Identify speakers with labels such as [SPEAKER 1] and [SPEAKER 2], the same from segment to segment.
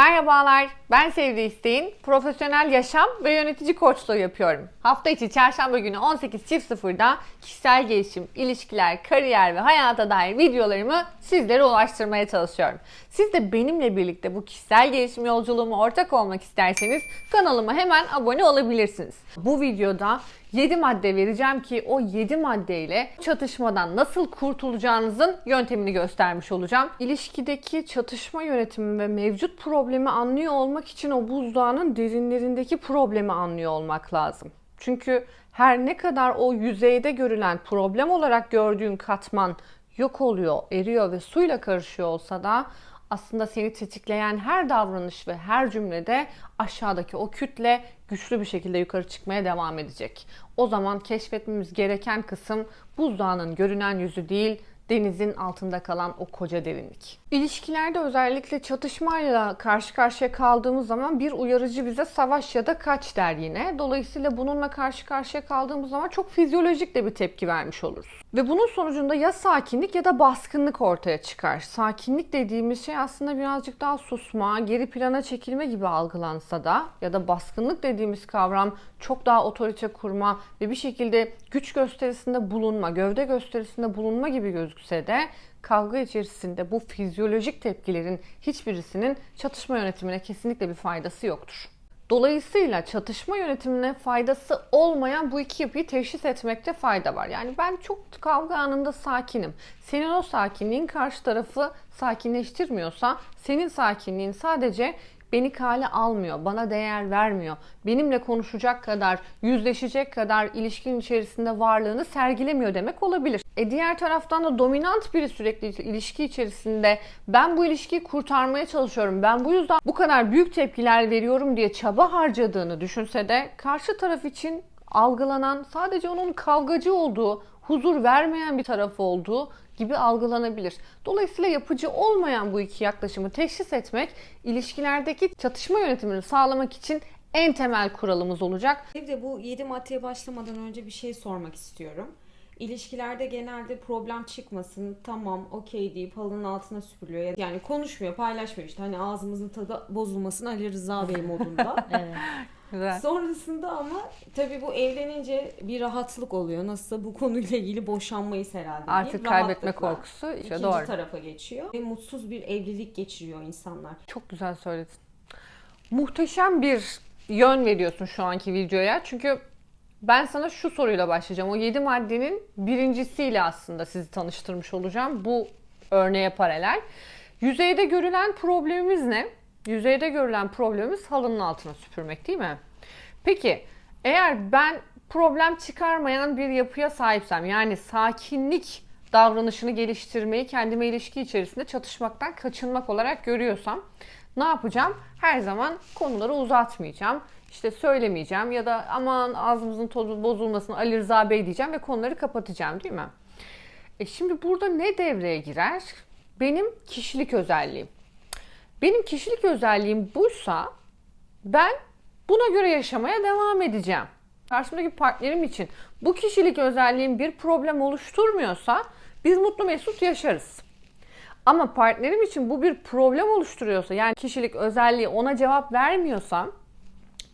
[SPEAKER 1] Merhabalar, ben Sevdi İsteğin. Profesyonel yaşam ve yönetici koçluğu yapıyorum. Hafta içi çarşamba günü 18.00'da kişisel gelişim, ilişkiler, kariyer ve hayata dair videolarımı sizlere ulaştırmaya çalışıyorum. Siz de benimle birlikte bu kişisel gelişim yolculuğuma ortak olmak isterseniz kanalıma hemen abone olabilirsiniz. Bu videoda 7 madde vereceğim ki o 7 maddeyle çatışmadan nasıl kurtulacağınızın yöntemini göstermiş olacağım. İlişkideki çatışma yönetimi ve mevcut problemi anlıyor olmak için o buzdağının derinlerindeki problemi anlıyor olmak lazım. Çünkü her ne kadar o yüzeyde görülen problem olarak gördüğün katman yok oluyor, eriyor ve suyla karışıyor olsa da aslında seni tetikleyen her davranış ve her cümlede aşağıdaki o kütle güçlü bir şekilde yukarı çıkmaya devam edecek. O zaman keşfetmemiz gereken kısım buzdağının görünen yüzü değil, denizin altında kalan o koca derinlik. İlişkilerde özellikle çatışmayla karşı karşıya kaldığımız zaman bir uyarıcı bize savaş ya da kaç der yine. Dolayısıyla bununla karşı karşıya kaldığımız zaman çok fizyolojik de bir tepki vermiş oluruz. Ve bunun sonucunda ya sakinlik ya da baskınlık ortaya çıkar. Sakinlik dediğimiz şey aslında birazcık daha susma, geri plana çekilme gibi algılansa da ya da baskınlık dediğimiz kavram çok daha otorite kurma ve bir şekilde güç gösterisinde bulunma, gövde gösterisinde bulunma gibi gözükse de kavga içerisinde bu fizyolojik tepkilerin hiçbirisinin çatışma yönetimine kesinlikle bir faydası yoktur. Dolayısıyla çatışma yönetimine faydası olmayan bu iki yapıyı teşhis etmekte fayda var. Yani ben çok kavga anında sakinim. Senin o sakinliğin karşı tarafı sakinleştirmiyorsa senin sakinliğin sadece beni kale almıyor, bana değer vermiyor. Benimle konuşacak kadar, yüzleşecek kadar ilişkin içerisinde varlığını sergilemiyor demek olabilir. E diğer taraftan da dominant biri sürekli ilişki içerisinde ben bu ilişkiyi kurtarmaya çalışıyorum. Ben bu yüzden bu kadar büyük tepkiler veriyorum diye çaba harcadığını düşünse de karşı taraf için algılanan sadece onun kavgacı olduğu, huzur vermeyen bir tarafı olduğu gibi algılanabilir. Dolayısıyla yapıcı olmayan bu iki yaklaşımı teşhis etmek ilişkilerdeki çatışma yönetimini sağlamak için en temel kuralımız olacak.
[SPEAKER 2] Bir de bu 7 maddeye başlamadan önce bir şey sormak istiyorum. İlişkilerde genelde problem çıkmasın, tamam, okey deyip halının altına süpürülüyor. Yani konuşmuyor, paylaşmıyor işte. Hani ağzımızın tadı bozulmasın Ali Rıza Bey modunda.
[SPEAKER 1] Evet. Güzel.
[SPEAKER 2] Sonrasında ama tabii bu evlenince bir rahatlık oluyor. Nasılsa bu konuyla ilgili boşanmayız herhalde.
[SPEAKER 1] Artık kaybetme korkusu işte
[SPEAKER 2] ikinci
[SPEAKER 1] doğru.
[SPEAKER 2] tarafa geçiyor. Ve mutsuz bir evlilik geçiriyor insanlar.
[SPEAKER 1] Çok güzel söyledin. Muhteşem bir yön veriyorsun şu anki videoya. Çünkü ben sana şu soruyla başlayacağım. O 7 maddenin birincisiyle aslında sizi tanıştırmış olacağım. Bu örneğe paralel. Yüzeyde görülen problemimiz ne? Yüzeyde görülen problemimiz halının altına süpürmek değil mi? Peki eğer ben problem çıkarmayan bir yapıya sahipsem yani sakinlik davranışını geliştirmeyi kendime ilişki içerisinde çatışmaktan kaçınmak olarak görüyorsam ne yapacağım? Her zaman konuları uzatmayacağım. İşte söylemeyeceğim ya da aman ağzımızın tozu bozulmasın Ali Rıza Bey diyeceğim ve konuları kapatacağım değil mi? E şimdi burada ne devreye girer? Benim kişilik özelliğim. Benim kişilik özelliğim buysa ben buna göre yaşamaya devam edeceğim. Karşımdaki partnerim için bu kişilik özelliğim bir problem oluşturmuyorsa biz mutlu mesut yaşarız. Ama partnerim için bu bir problem oluşturuyorsa yani kişilik özelliği ona cevap vermiyorsam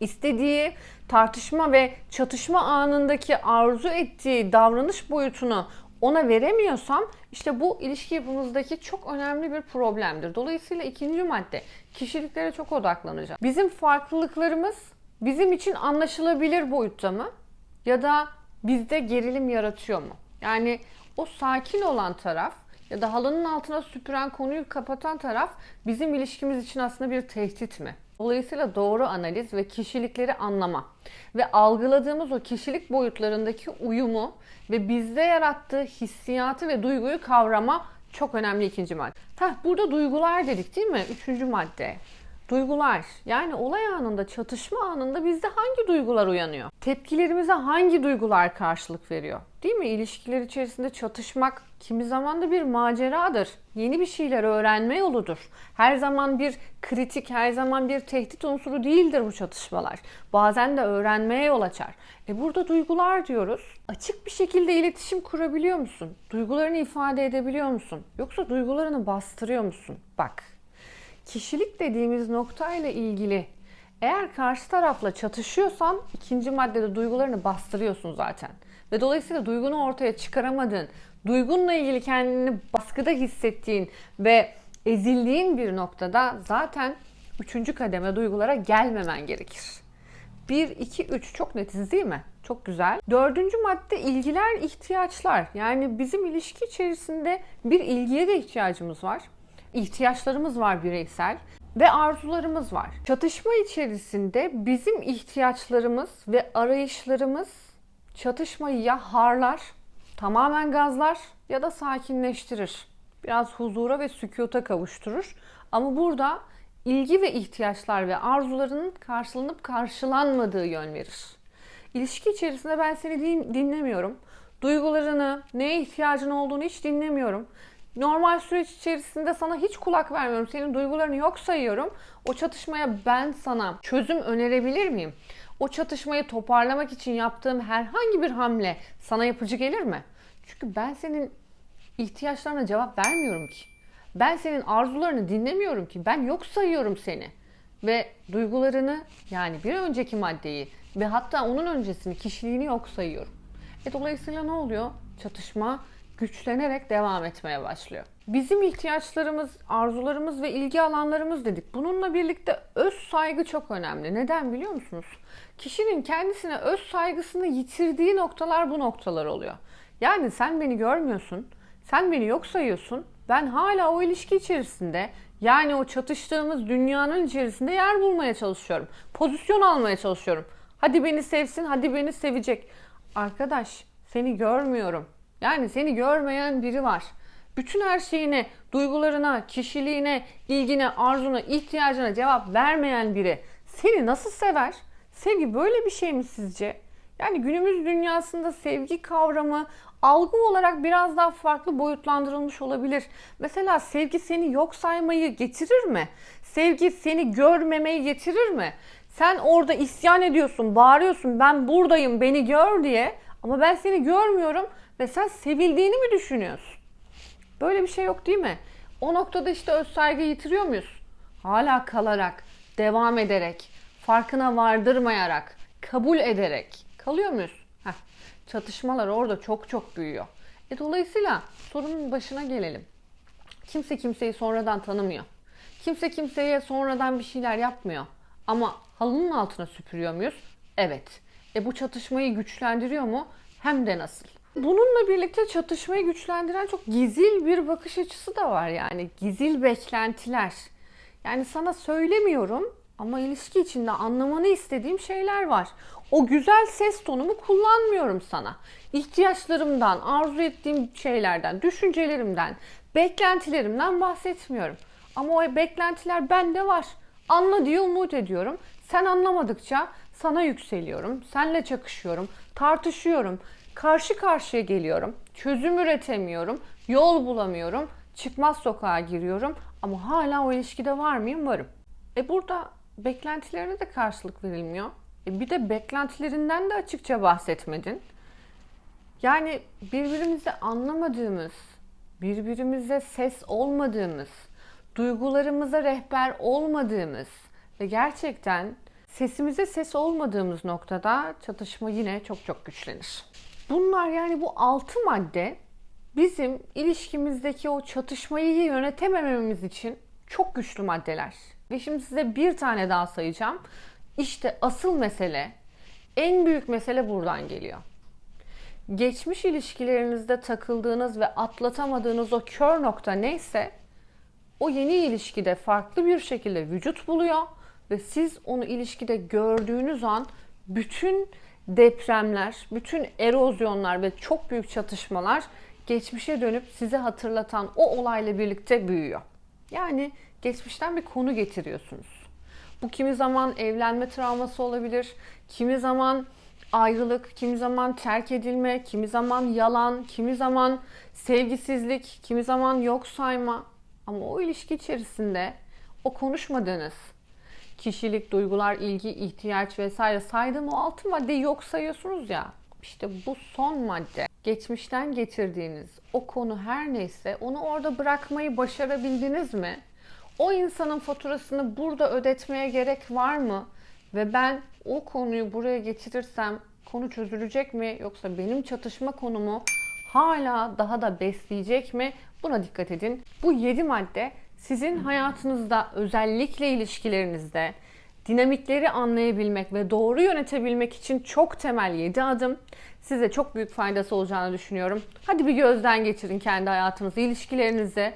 [SPEAKER 1] istediği tartışma ve çatışma anındaki arzu ettiği davranış boyutunu ona veremiyorsam işte bu ilişki yapımızdaki çok önemli bir problemdir. Dolayısıyla ikinci madde kişiliklere çok odaklanacağım. Bizim farklılıklarımız bizim için anlaşılabilir boyutta mı? Ya da bizde gerilim yaratıyor mu? Yani o sakin olan taraf ya da halının altına süpüren konuyu kapatan taraf bizim ilişkimiz için aslında bir tehdit mi? Dolayısıyla doğru analiz ve kişilikleri anlama ve algıladığımız o kişilik boyutlarındaki uyumu ve bizde yarattığı hissiyatı ve duyguyu kavrama çok önemli ikinci madde. Heh, burada duygular dedik değil mi? Üçüncü madde. Duygular. Yani olay anında, çatışma anında bizde hangi duygular uyanıyor? Tepkilerimize hangi duygular karşılık veriyor? Değil mi? İlişkiler içerisinde çatışmak kimi zaman da bir maceradır. Yeni bir şeyler öğrenme yoludur. Her zaman bir kritik, her zaman bir tehdit unsuru değildir bu çatışmalar. Bazen de öğrenmeye yol açar. E burada duygular diyoruz. Açık bir şekilde iletişim kurabiliyor musun? Duygularını ifade edebiliyor musun? Yoksa duygularını bastırıyor musun? Bak. Kişilik dediğimiz noktayla ilgili eğer karşı tarafla çatışıyorsan ikinci maddede duygularını bastırıyorsun zaten. Ve dolayısıyla duygunu ortaya çıkaramadığın, duygunla ilgili kendini baskıda hissettiğin ve ezildiğin bir noktada zaten üçüncü kademe duygulara gelmemen gerekir. 1, 2, 3 çok netiz değil mi? Çok güzel. Dördüncü madde ilgiler, ihtiyaçlar. Yani bizim ilişki içerisinde bir ilgiye de ihtiyacımız var. İhtiyaçlarımız var bireysel ve arzularımız var. Çatışma içerisinde bizim ihtiyaçlarımız ve arayışlarımız çatışmayı ya harlar, tamamen gazlar ya da sakinleştirir. Biraz huzura ve sükuta kavuşturur. Ama burada ilgi ve ihtiyaçlar ve arzularının karşılanıp karşılanmadığı yön verir. İlişki içerisinde ben seni din- dinlemiyorum. Duygularını, neye ihtiyacın olduğunu hiç dinlemiyorum. Normal süreç içerisinde sana hiç kulak vermiyorum. Senin duygularını yok sayıyorum. O çatışmaya ben sana çözüm önerebilir miyim? O çatışmayı toparlamak için yaptığım herhangi bir hamle sana yapıcı gelir mi? Çünkü ben senin ihtiyaçlarına cevap vermiyorum ki. Ben senin arzularını dinlemiyorum ki. Ben yok sayıyorum seni. Ve duygularını yani bir önceki maddeyi ve hatta onun öncesini kişiliğini yok sayıyorum. E dolayısıyla ne oluyor? Çatışma güçlenerek devam etmeye başlıyor. Bizim ihtiyaçlarımız, arzularımız ve ilgi alanlarımız dedik. Bununla birlikte öz saygı çok önemli. Neden biliyor musunuz? Kişinin kendisine öz saygısını yitirdiği noktalar bu noktalar oluyor. Yani sen beni görmüyorsun, sen beni yok sayıyorsun. Ben hala o ilişki içerisinde yani o çatıştığımız dünyanın içerisinde yer bulmaya çalışıyorum. Pozisyon almaya çalışıyorum. Hadi beni sevsin, hadi beni sevecek. Arkadaş seni görmüyorum. Yani seni görmeyen biri var. Bütün her şeyine, duygularına, kişiliğine, ilgine, arzuna, ihtiyacına cevap vermeyen biri seni nasıl sever? Sevgi böyle bir şey mi sizce? Yani günümüz dünyasında sevgi kavramı algı olarak biraz daha farklı boyutlandırılmış olabilir. Mesela sevgi seni yok saymayı getirir mi? Sevgi seni görmemeyi getirir mi? Sen orada isyan ediyorsun, bağırıyorsun, ben buradayım, beni gör diye. Ama ben seni görmüyorum ve sen sevildiğini mi düşünüyorsun? Böyle bir şey yok değil mi? O noktada işte öz saygı yitiriyor muyuz? Hala kalarak, devam ederek, farkına vardırmayarak, kabul ederek kalıyor muyuz? Heh, çatışmalar orada çok çok büyüyor. E dolayısıyla sorunun başına gelelim. Kimse kimseyi sonradan tanımıyor. Kimse kimseye sonradan bir şeyler yapmıyor. Ama halının altına süpürüyor muyuz? Evet. E bu çatışmayı güçlendiriyor mu? Hem de nasıl? Bununla birlikte çatışmayı güçlendiren çok gizil bir bakış açısı da var yani. Gizil beklentiler. Yani sana söylemiyorum ama ilişki içinde anlamanı istediğim şeyler var. O güzel ses tonumu kullanmıyorum sana. İhtiyaçlarımdan, arzu ettiğim şeylerden, düşüncelerimden, beklentilerimden bahsetmiyorum. Ama o beklentiler bende var. Anla diye umut ediyorum. Sen anlamadıkça sana yükseliyorum. Senle çakışıyorum, tartışıyorum. Karşı karşıya geliyorum. Çözüm üretemiyorum. Yol bulamıyorum. Çıkmaz sokağa giriyorum. Ama hala o ilişkide var mıyım? Varım. E burada beklentilerine de karşılık verilmiyor. E bir de beklentilerinden de açıkça bahsetmedin. Yani birbirimizi anlamadığımız, birbirimize ses olmadığımız, duygularımıza rehber olmadığımız ve gerçekten sesimize ses olmadığımız noktada çatışma yine çok çok güçlenir. Bunlar yani bu altı madde bizim ilişkimizdeki o çatışmayı yönetemememiz için çok güçlü maddeler. Ve şimdi size bir tane daha sayacağım. İşte asıl mesele, en büyük mesele buradan geliyor. Geçmiş ilişkilerinizde takıldığınız ve atlatamadığınız o kör nokta neyse o yeni ilişkide farklı bir şekilde vücut buluyor ve siz onu ilişkide gördüğünüz an bütün depremler, bütün erozyonlar ve çok büyük çatışmalar geçmişe dönüp size hatırlatan o olayla birlikte büyüyor. Yani geçmişten bir konu getiriyorsunuz. Bu kimi zaman evlenme travması olabilir, kimi zaman ayrılık, kimi zaman terk edilme, kimi zaman yalan, kimi zaman sevgisizlik, kimi zaman yok sayma. Ama o ilişki içerisinde o konuşmadığınız kişilik, duygular, ilgi, ihtiyaç vesaire saydığım o altı maddeyi yok sayıyorsunuz ya. İşte bu son madde. Geçmişten getirdiğiniz o konu her neyse onu orada bırakmayı başarabildiniz mi? O insanın faturasını burada ödetmeye gerek var mı? Ve ben o konuyu buraya getirirsem konu çözülecek mi yoksa benim çatışma konumu hala daha da besleyecek mi? Buna dikkat edin. Bu 7 madde sizin hayatınızda özellikle ilişkilerinizde dinamikleri anlayabilmek ve doğru yönetebilmek için çok temel 7 adım. Size çok büyük faydası olacağını düşünüyorum. Hadi bir gözden geçirin kendi hayatınızı, ilişkilerinizi.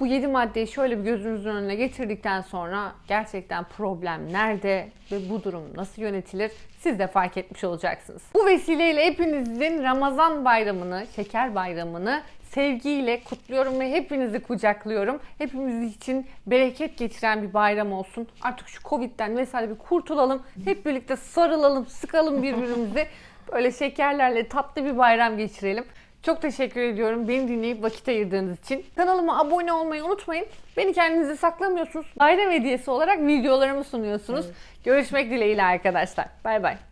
[SPEAKER 1] Bu 7 maddeyi şöyle bir gözünüzün önüne getirdikten sonra gerçekten problem nerede ve bu durum nasıl yönetilir siz de fark etmiş olacaksınız. Bu vesileyle hepinizin Ramazan bayramını, şeker bayramını sevgiyle kutluyorum ve hepinizi kucaklıyorum. Hepimiz için bereket getiren bir bayram olsun. Artık şu Covid'den vesaire bir kurtulalım. Hep birlikte sarılalım, sıkalım birbirimizi. Böyle şekerlerle tatlı bir bayram geçirelim. Çok teşekkür ediyorum beni dinleyip vakit ayırdığınız için. Kanalıma abone olmayı unutmayın. Beni kendinize saklamıyorsunuz. Bayram hediyesi olarak videolarımı sunuyorsunuz. Görüşmek dileğiyle arkadaşlar. Bay bay.